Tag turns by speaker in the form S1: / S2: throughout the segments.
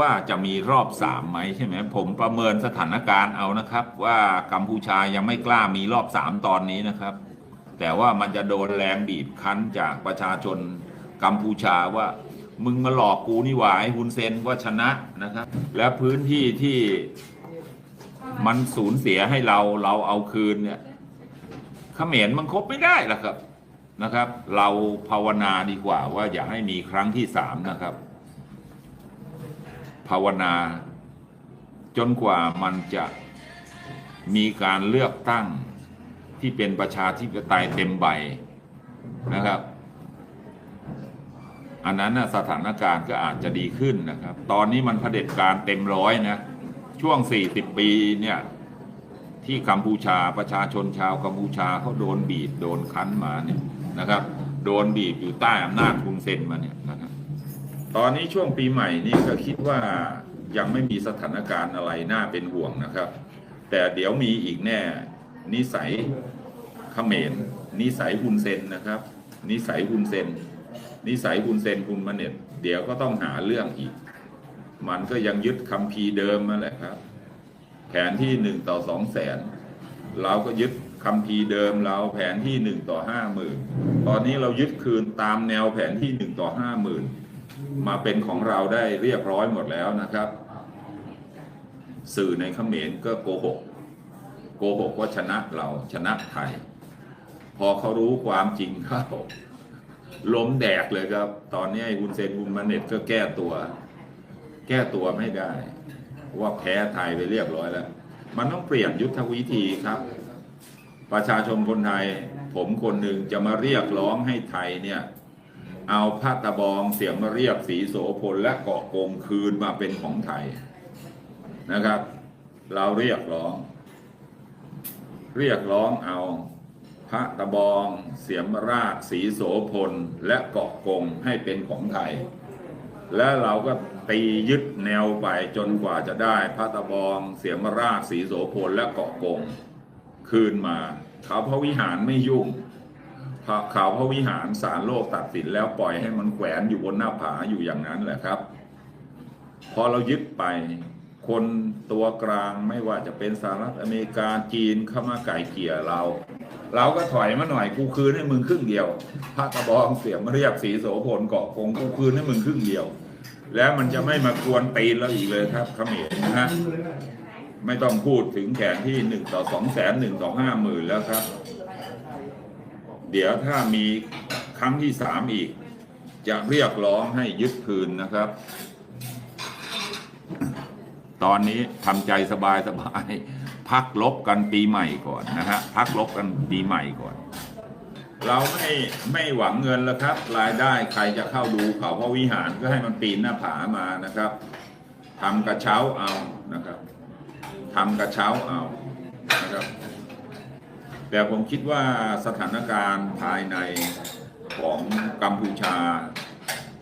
S1: ว่าจะมีรอบสามไหมใช่ไหมผมประเมินสถานการณ์เอานะครับ ว่ากัมพูชายังไม่กล้ามีรอบสามตอนนี้นะครับ แต่ว่ามันจะโดนแรงบีบคั้นจากประชาชนกัมพูชาว่ามึงมาหลอกกูนี่หวายฮุนเซนว่าชนะนะครับ และพื้นที่ที่มันสูญเสียให้เราเราเอาคืนเนี่ยเขมรมันครบไม่ได้หรอกครับนะครับ เราภาวนาดีกว่าว่าอย่าให้มีครั้งที่สามนะครับ ภาวนา จนกว่ามันจะมีการเลือกตั้งที่เป็นประชาธิปไตยเต็มใบนะครับ อันนั้นนะสถานการณ์ก็อาจจะดีขึ้นนะครับ ตอนนี้มันเผด็จการเต็มร้อยนะช่วง 40 ปีเนี่ยที่กัมพูชาประชาชนชาวกัมพูชาเขาโดนบีบโดนคั้นมาเนี่ยนะครับ โดนบีบอยู่ใต้อำนาจกรุงเซนมาเนี่ยนะครับ ตอนนี้ช่วงปีใหม่นี่ก็คิดว่ายังไม่มีสถานการณ์อะไรน่าเป็นห่วงนะครับ แต่เดี๋ยวมีอีกแน่ นิสัยเขมรนิสัยฮุนเซนนะครับ นิสัยฮุนเซนนิสัยฮุนเซนฮุนมาเน็ตเดี๋ยวก็ต้องหาเรื่องอีก มันก็ยังยึดคำพีเดิมมาแหละครับ แผนที่หนึ่งต่อสองแสนเราก็ยึดคำพีเดิมเราแผนที่หนึ่งต่อห้าหมื่นตอนนี้เรายึดคืนตามแนวแผนที่หนึ่งต่อห้าหมื่น มาเป็นของเราได้เรียบร้อยหมดแล้วนะครับ สื่อในเขมรก็โกหกโกหกว่าชนะเราชนะไทย พอเขารู้ความจริงเขาล้มแดกเลยครับ ตอนนี้ไอ้ฮุนเซนฮุนมาเน็ตก็แก้ตัว แก้ตัวไม่ได้ ว่าแพ้ไทยไปเรียบร้อยแล้ว มันต้องเปลี่ยนยุทธวิธีครับ ประชาชนคนไทย ผมคนหนึ่งจะมาเรียกร้องให้ไทยเนี่ย เอาพระตะบองเสียงมเรียบสีโสพลและเกาะกงคืนมาเป็นของไทยนะครับ เราเรียกร้อง เรียกร้องเอาพระตะบองเสียมราชสีโสพลและเกาะกงให้เป็นของไทย และเราก็ตียึดแนวไปจนกว่าจะได้พระตะบองเสียมราชสีโสพลและเกาะกง คืนมาเขาพระวิหารไม่ยุ่ง เขาพระวิหารสารโลกตัดสินแล้วปล่อยให้มันแขวนอยู่บนหน้าผาอยู่อย่างนั้นแหละครับ พอเรายึดไป คนตัวกลางไม่ว่าจะเป็นสหรัฐอเมริกาจีนเข้ามาไก่เกี่ยเรา เราก็ถอยมาหน่อยกูคืนให้มึงครึ่งเดียวพระตะบองเสียมาเรียกสีโสพลเกาะคงกูคืนให้มึงครึ่งเดียว แล้วมันจะไม่มากวนตีนเราอีกเลยครับเขมรนะฮะไม่ต้องพูดถึงแขนที่หนึ่งต่อสองแสนหนึ่งต่อห้าหมื่นแล้วครับ เดี๋ยวถ้ามีครั้งที่สามอีก จะเรียกร้องให้ยึดคืนนะครับ ตอนนี้ทำใจสบายสบายๆพักลบกันปีใหม่ก่อนนะฮะพักลบกันปีใหม่ก่อน เราไม่ไม่หวังเงินแล้วครับ รายได้ใครจะเข้าดูเขาพระวิหารก็ให้มันปีนหน้าผามานะครับทำกระเช้าเอานะครับทำกระเช้าเอานะครับ แต่ผมคิดว่าสถานการณ์ภายในของกัมพูชา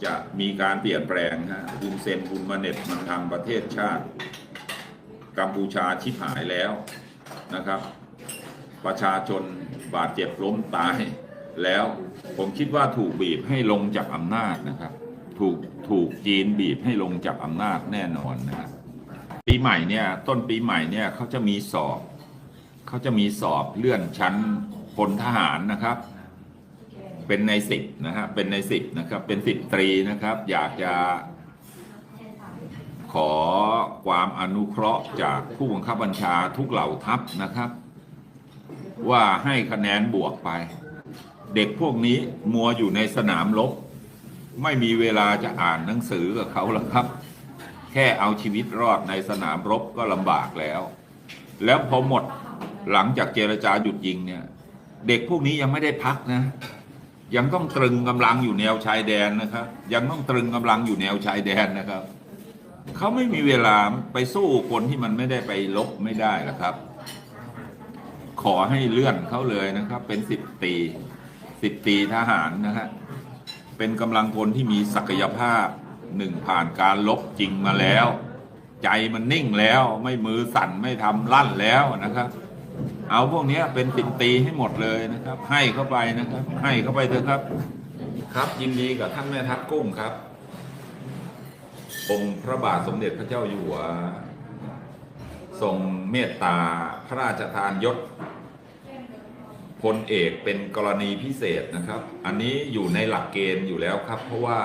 S1: จะมีการเปลี่ยนแปลงฮะบุนเซนบุนมาเน็ตมันทำประเทศชาติ กัมพูชาชิบหายแล้วนะครับ ประชาชนบาดเจ็บล้มตายแล้วผมคิดว่าถูกบีบให้ลงจากอำนาจนะครับ ถูกถูกจีนบีบให้ลงจากอำนาจแน่นอนนะครับปีใหม่เนี่ยต้นปีใหม่เนี่ยเขาจะมีสอบ เขาจะมีสอบเลื่อนชั้นพลทหารนะครับ เป็นในสิบนะฮะเป็นในสิบนะครับ เป็นสิบตรีนะครับ อยากจะขอความอนุเคราะห์จากผู้บังคับบัญชาทุกเหล่าทัพนะครับ ว่าให้คะแนนบวกไป เด็กพวกนี้มัวอยู่ในสนามรบไม่มีเวลาจะอ่านหนังสือกับเขาแล้วครับ แค่เอาชีวิตรอดในสนามรบก็ลำบากแล้ว แล้วพอหมด หลังจากเจรจาหยุดยิงเนี่ย เด็กพวกนี้ยังไม่ได้พักนะ ยังต้องตรึงกำลังอยู่แนวชายแดนนะครับ ยังต้องตรึงกำลังอยู่แนวชายแดนนะครับเขาไม่มีเวลาไปสู้คนที่มันไม่ได้ไปลบไม่ได้หรอกครับ ขอให้เลื่อนเขาเลยนะครับ เป็นสิบตีสิบตีทหารนะฮะเป็นกำลังพลที่มีศักยภาพหนึ่งผ่านการลบจริงมาแล้ว ใจมันนิ่งแล้วไม่มือสั่นไม่ทำลั่นแล้วนะครับ เอาพวกนี้เป็นสิบตีให้หมดเลยนะครับ ให้เข้าไปนะครับ ให้เข้าไปเถอะครับ ครับยินดีกับท่านแม่ทัพกุ้งครับ องค์พระบาทสมเด็จพระเจ้าอยู่หัวทรงเมตตาพระราชทานยศพลเอกเป็นกรณีพิเศษนะครับ อันนี้อยู่ในหลักเกณฑ์อยู่แล้วครับ เพราะว่า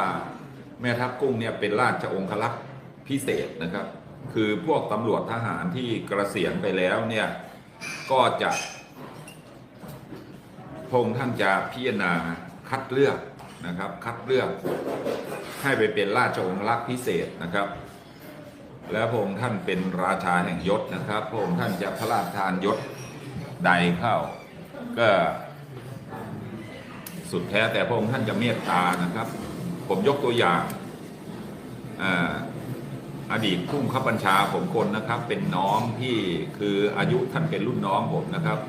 S1: แม่ทัพกุ้งเนี่ยเป็นราชองครักษ์พิเศษนะครับ คือพวกตำรวจทหารที่กรเกษียณไปแล้วเนี่ย ก็จะพงท่านจะพิจารณาคัดเลือกนะครับ คัดเลือกให้ไปเป็นราชองครักษ์พิเศษนะครับ แล้วพงท่านเป็นราชาแห่งยศนะครับพงท่านจะพระราชทานยศใดเข้า ก็สุดแท้แต่พระองค์ท่านจะเมตตานะครับ ผมยกตัวอย่างอา อดีตผู้บังคับบัญชาผมคนนะครับ เป็นน้องที่คืออายุท่านเป็นรุ่นน้องผมนะครับ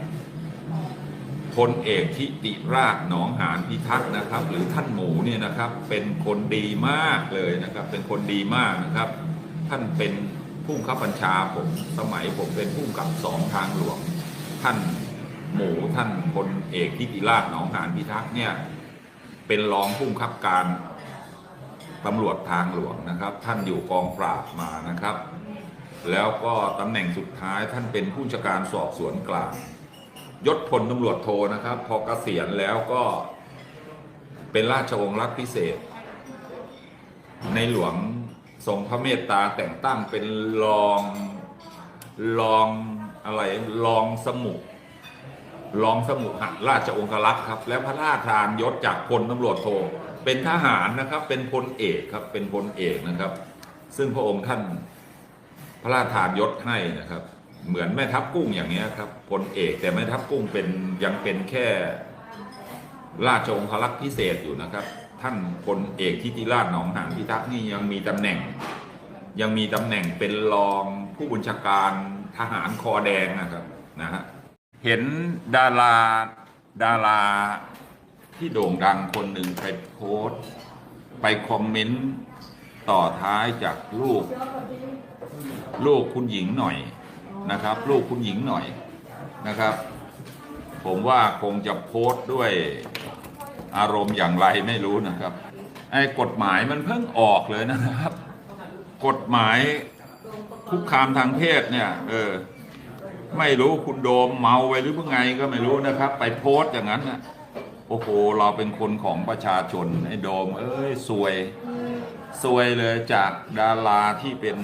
S1: พลเอกทิติราชหนองหานพิทักษ์นะครับ หรือท่านหมูเนี่ยนะครับเป็นคนดีมากเลยนะครับ เป็นคนดีมากนะครับ ท่านเป็นผู้บังคับบัญชาผมสมัยผมเป็นผู้กับสองทางหลวง ท่านหมูท่านพลเอกทิติราชหนองหานพิทักษ์เนี่ยเป็นรองผู้บังคับการ ตำรวจทางหลวงนะครับ ท่านอยู่กองปราบมานะครับ แล้วก็ตำแหน่งสุดท้ายท่านเป็นผู้จัดการสอบสวนกลางยศพลตำรวจโทนะครับ พอเกษียณแล้วก็เป็นราชองค์รักพิเศษ ในหลวงทรงพระเมตตาแต่งตั้งเป็นรองรองอะไรรองสมุขรองสมุขหัดราชองครักษ์ครับ และพระราชทานยศจากพลตำรวจโท เป็นทหารนะครับเป็นพลเอกครับเป็นพลเอกนะครับ ซึ่งพระองค์ท่านพระราชทานยศให้นะครับ เหมือนแม่ทัพกุ้งอย่างเนี้ยครับพลเอกแต่แม่ทัพกุ้งเป็นยังเป็นแค่ราชองครักษ์พิเศษอยู่นะครับ ท่านพลเอกทิติราชหนองหานพิทักษ์นี่ยังมีตำแหน่ง ยังมีตำแหน่งเป็นรองผู้บัญชาการทหารคอแดงนะครับนะฮะเห็นดาราดารา ที่โด่งดังคนหนึ่งไปโพสต์ ไปคอมเมนต์ต่อท้ายจากลูก ลูกคุณหญิงหน่อยนะครับ ลูกคุณหญิงหน่อยนะครับ ผมว่าคงจะโพสต์ด้วยอารมณ์อย่างไรไม่รู้นะครับไอ้กฎหมายมันเพิ่งออกเลยนะครับ กฎหมายคุกคามทางเพศเนี่ย เออ ไม่รู้คุณโดมเมาไปหรือเปล่าไงก็ไม่รู้นะครับ ไปโพสต์อย่างนั้นนะ โอ้โหเราเป็นคนของประชาชนไอ้โดมเอ้ยซวยซวยเลยจากดาราที่เป็น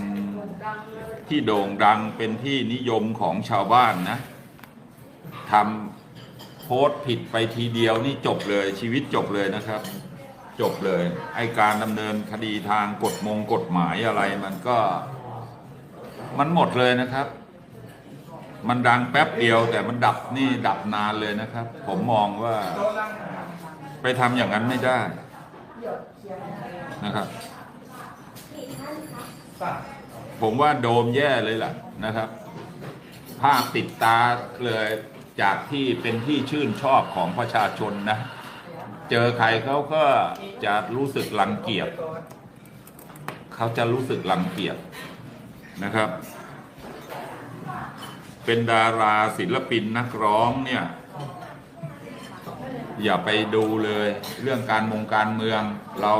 S1: ที่โด่งดังเป็นที่นิยมของชาวบ้านนะทำโพสต์ผิดไปทีเดียวนี่จบเลยชีวิตจบเลยนะครับ จบเลย ไอการดำเนินคดีทางกฎมงกฎหมายอะไรมันก็ มันหมดเลยนะครับ มันดังแป๊บเดียวแต่มันดับนี่ดับนานเลยนะครับ ผมมองว่า ไปทำอย่างนั้นไม่ได้นะครับ ผมว่าโดมแย่เลยล่ะนะครับ ภาพติดตาเลยจากที่เป็นที่ชื่นชอบของประชาชนนะ เจอใครเขาก็จะรู้สึกรังเกียจเขาจะรู้สึกรังเกียจนะครับ เป็นดาราศิลปินนักร้องเนี่ย อย่าไปดูเลย เรื่องการมงการเมือง เรา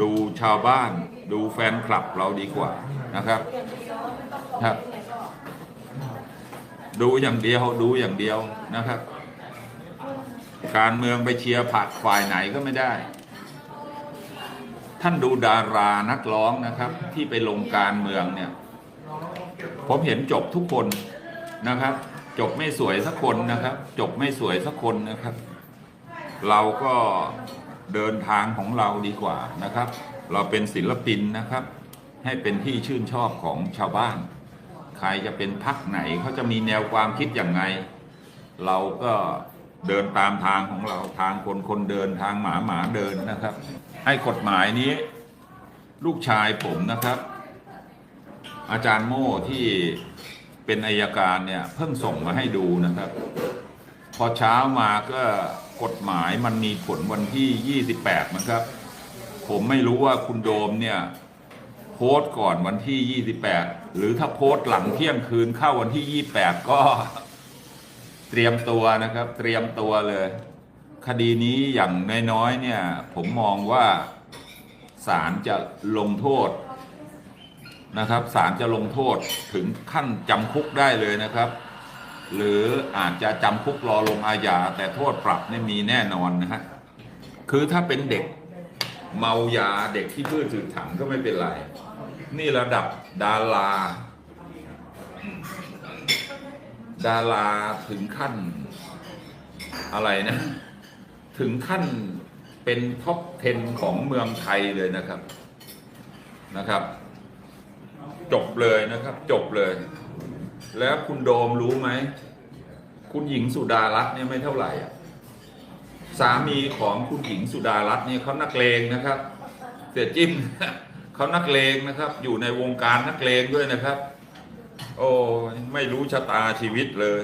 S1: ดูชาวบ้าน ดูแฟนคลับเราดีกว่านะครับครับ ดูอย่างเดียวดูอย่างเดียวนะครับ การเมืองไปเชียร์ผักฝ่ายไหนก็ไม่ได้ ท่านดูดารานักร้องนะครับ ที่ไปลงการเมืองเนี่ย ผมเห็นจบทุกคน นะครับ จบไม่สวยสักคนนะครับ จบไม่สวยสักคนนะครับ เราก็เดินทางของเราดีกว่านะครับ เราเป็นศิลปินนะครับ ให้เป็นที่ชื่นชอบของชาวบ้าน ใครจะเป็นพักไหนเขาจะมีแนวความคิดอย่างไง เราก็เดินตามทางของเราทางคนคนเดินทางหมาหมาเดินนะครับ ให้กฎหมายนี้ ลูกชายผมนะครับ อาจารย์โม่ที่ เป็นอายการเนี่ยเพิ่งส่งมาให้ดูนะครับ พอเช้ามาก็กฎหมายมันมีผลวันที่ 28นะครับ ผมไม่รู้ว่าคุณโดมเนี่ยโพสต์ก่อนวันที่ 28 หรือถ้าโพสต์หลังเที่ยงคืนเข้าวันที่ 28 ก็เตรียมตัวนะครับ เตรียมตัวเลย คดีนี้อย่างน้อยๆเนี่ย ผมมองว่าศาลจะลงโทษ นะครับศาลจะลงโทษถึงขั้นจำคุกได้เลยนะครับ หรืออาจจะจำคุกรอลงอาญาแต่โทษปรับเนี่ยมีแน่นอนนะฮะคือถ้าเป็นเด็กเมายาเด็กที่พืชถือถังก็ไม่เป็นไร นี่ระดับดารา ดาราถึงขั้นอะไรนะ ถึงขั้นเป็นท็อป 10 ของเมืองไทยเลยนะครับนะครับ จบเลยนะครับ จบเลย แล้วคุณโดมรู้ไหม คุณหญิงสุดารัตน์เนี่ยไม่เท่าไหร่อะสามีของคุณหญิงสุดารัตน์เนี่ยเขานักเลงนะครับ เสียจิ้มเขานักเลงนะครับ อยู่ในวงการนักเลงด้วยนะครับ โอ้ไม่รู้ชะตาชีวิตเลย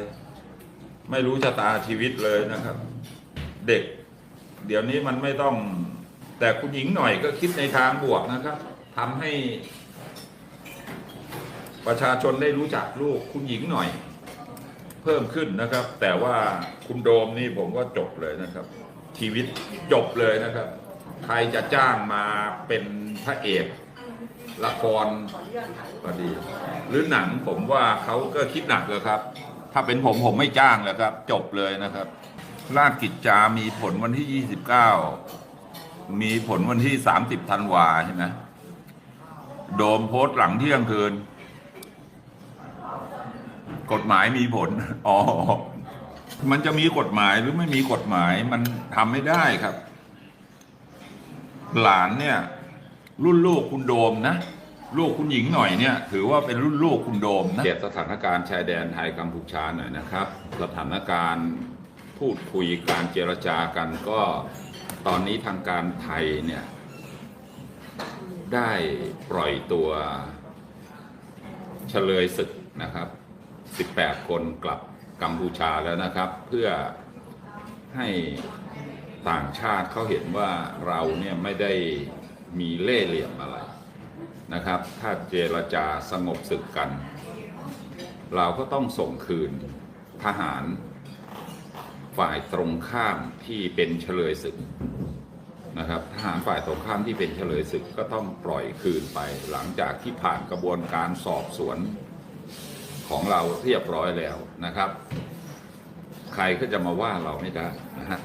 S1: ไม่รู้ชะตาชีวิตเลยนะครับ เด็ก เดี๋ยวนี้มันไม่ต้อง แต่คุณหญิงหน่อยก็คิดในทางบวกนะครับทำให้ ประชาชนได้รู้จักลูกคุณหญิงหน่อย เพิ่มขึ้นนะครับ แต่ว่าคุณโดมนี่ผมว่าจบเลยนะครับ ชีวิตจบเลยนะครับ ใครจะจ้างมาเป็นพระเอกละครก็ดี หรือหนังผมว่าเขาก็คิดหนักเลยครับ ถ้าเป็นผมผมไม่จ้างแล้วครับ จบเลยนะครับราชกิจจามีผลวันที่ 29 มีผลวันที่ 30ธันวาใช่ไหมโดมโพสต์หลังเที่ยงคืน กฎหมายมีผล อ๋อ มันจะมีกฎหมายหรือไม่มีกฎหมายมันทำไม่ได้ครับ หลานเนี่ย รุ่นลูกคุณโดมนะลูกคุณหญิงหน่อยเนี่ย ถือว่าเป็นรุ่นลูกคุณโดมนะเกียสถานการณ์ชายแดนไทยกัมพูชาหน่อยนะครับ สถานการณ์พูดคุยการเจรจากันก็ตอนนี้ทางการไทยเนี่ย ได้ปล่อยตัวเฉลยศึกนะครับ 18 คนกลับกัมพูชาแล้วนะครับ เพื่อให้ต่างชาติเขาเห็นว่าเราเนี่ยไม่ได้มีเล่เหลี่ยมอะไรนะครับ ถ้าเจรจาสงบศึกกัน เราก็ต้องส่งคืนทหารฝ่ายตรงข้ามที่เป็นเฉลยศึกนะครับทหารฝ่ายตรงข้ามที่เป็นเฉลยศึกก็ต้องปล่อยคืนไป หลังจากที่ผ่านกระบวนการสอบสวน ของเราเรียบร้อยแล้วนะครับ ใครก็จะมาว่าเราไม่ได้นะฮะ